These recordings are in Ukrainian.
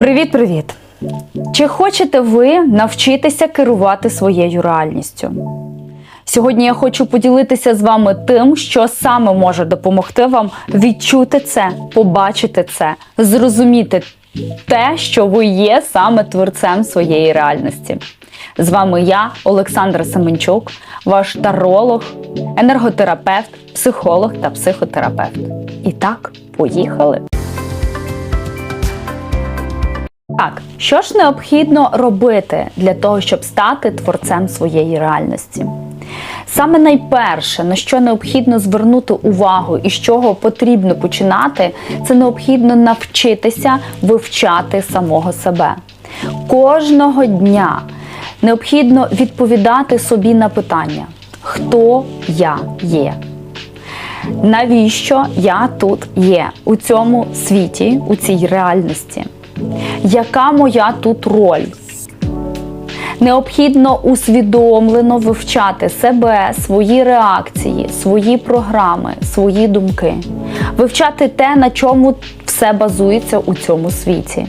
Привіт-привіт! Чи хочете ви навчитися керувати своєю реальністю? Сьогодні я хочу поділитися з вами тим, що саме може допомогти вам відчути це, побачити це, зрозуміти те, що ви є саме творцем своєї реальності. З вами я, Олександра Семенчук, ваш таролог, енерготерапевт, психолог та психотерапевт. І так, поїхали! Так, що ж необхідно робити для того, щоб стати творцем своєї реальності? Саме найперше, на що необхідно звернути увагу і з чого потрібно починати, це необхідно навчитися вивчати самого себе. Кожного дня необхідно відповідати собі на питання, хто я є. Навіщо я тут є у цьому світі, у цій реальності? Яка моя тут роль? Необхідно усвідомлено вивчати себе, свої реакції, свої програми, свої думки, вивчати те, на чому все базується у цьому світі,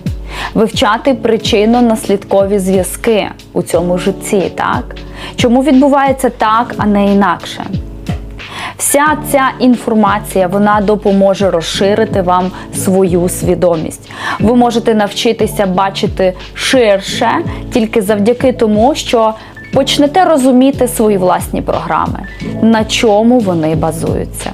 вивчати причинно-наслідкові зв'язки у цьому житті, так? Чому відбувається так, а не інакше? Вся ця інформація вона допоможе розширити вам свою свідомість. Ви можете навчитися бачити ширше тільки завдяки тому, що почнете розуміти свої власні програми, на чому вони базуються.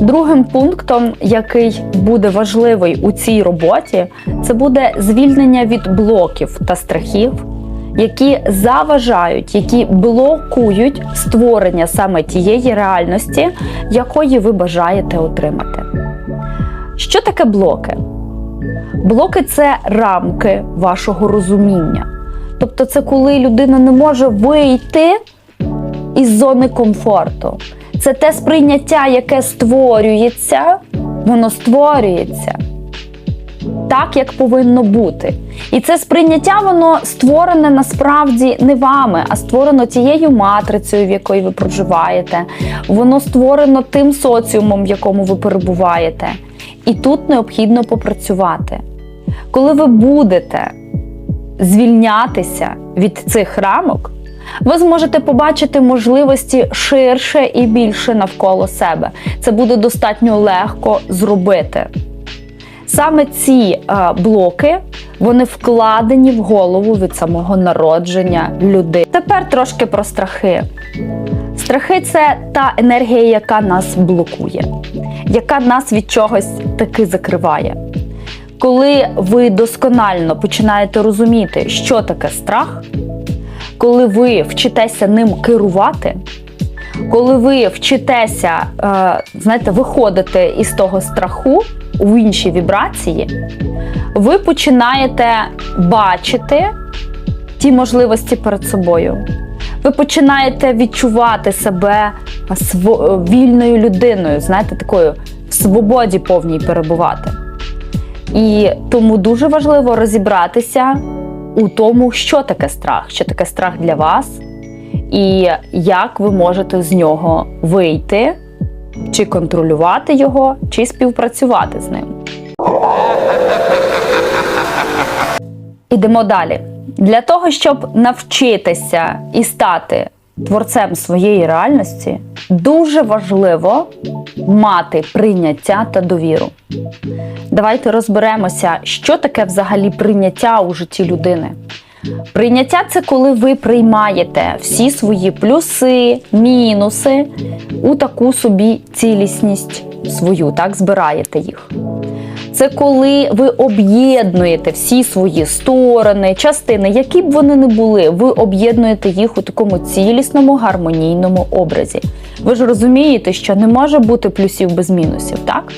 Другим пунктом, який буде важливий у цій роботі, це буде звільнення від блоків та страхів, які заважають, які блокують створення саме тієї реальності, якої ви бажаєте отримати. Що таке блоки? Блоки це рамки вашого розуміння. Тобто, це коли людина не може вийти із зони комфорту. Це те сприйняття, яке створюється, воно створюється так, як повинно бути. І це сприйняття, воно створене насправді не вами, а створено тією матрицею, в якій ви проживаєте. Воно створено тим соціумом, в якому ви перебуваєте. І тут необхідно попрацювати. Коли ви будете звільнятися від цих рамок, ви зможете побачити можливості ширше і більше навколо себе. Це буде достатньо легко зробити. Саме ці е, блоки вони вкладені в голову від самого народження людини. Тепер трошки про страхи. Страхи це та енергія, яка нас блокує, яка нас від чогось таки закриває. Коли ви досконально починаєте розуміти, що таке страх, коли ви вчитеся ним керувати, коли ви вчитеся, е, знаєте, виходити із того страху у інші вібрації, ви починаєте бачити ті можливості перед собою. Ви починаєте відчувати себе вільною людиною, знаєте, такою в свободі повній перебувати. І тому дуже важливо розібратися у тому, що таке страх, що таке страх для вас, і як ви можете з нього вийти, чи контролювати його, чи співпрацювати з ним. Ідемо далі. Для того, щоб навчитися і стати творцем своєї реальності, дуже важливо мати прийняття та довіру. Давайте розберемося, що таке взагалі прийняття у житті людини. Прийняття це коли ви приймаєте всі свої плюси, мінуси у таку собі цілісність свою, так збираєте їх. Це коли ви об'єднуєте всі свої сторони, частини, які б вони не були, ви об'єднуєте їх у такому цілісному гармонійному образі. Ви ж розумієте, що не може бути плюсів без мінусів, так?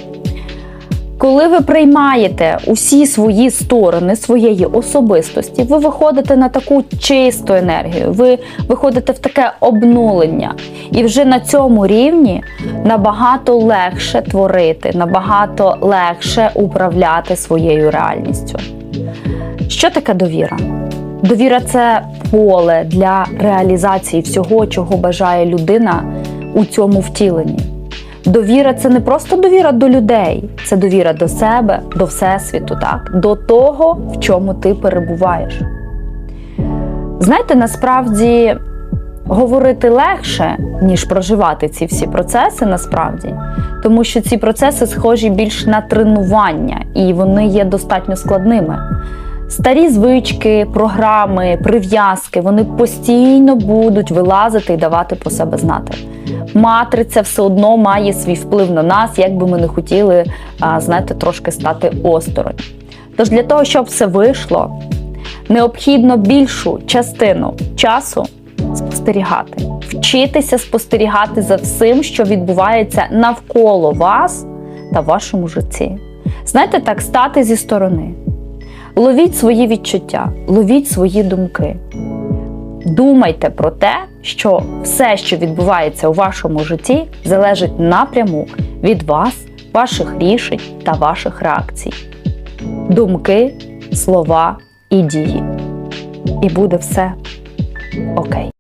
Коли ви приймаєте усі свої сторони своєї особистості, ви виходите на таку чисту енергію, ви виходите в таке обнулення. І вже на цьому рівні набагато легше творити, набагато легше управляти своєю реальністю. Що таке довіра? Довіра це поле для реалізації всього, чого бажає людина у цьому втіленні. Довіра це не просто довіра до людей, це довіра до себе, до всесвіту, так? до того, в чому ти перебуваєш. Знаєте, насправді говорити легше, ніж проживати ці всі процеси, насправді, тому що ці процеси схожі більш на тренування, і вони є достатньо складними. Старі звички, програми, прив'язки вони постійно будуть вилазити і давати про себе знати. Матриця все одно має свій вплив на нас, як би ми не хотіли, знаєте, трошки стати осторонь. Тож для того, щоб все вийшло, необхідно більшу частину часу спостерігати, вчитися спостерігати за всім, що відбувається навколо вас та вашому житті. Знаєте, так стати зі сторони. Ловіть свої відчуття, ловіть свої думки. Думайте про те, що все, що відбувається у вашому житті, залежить напряму від вас, ваших рішень та ваших реакцій. Думки, слова і дії. І буде все окей.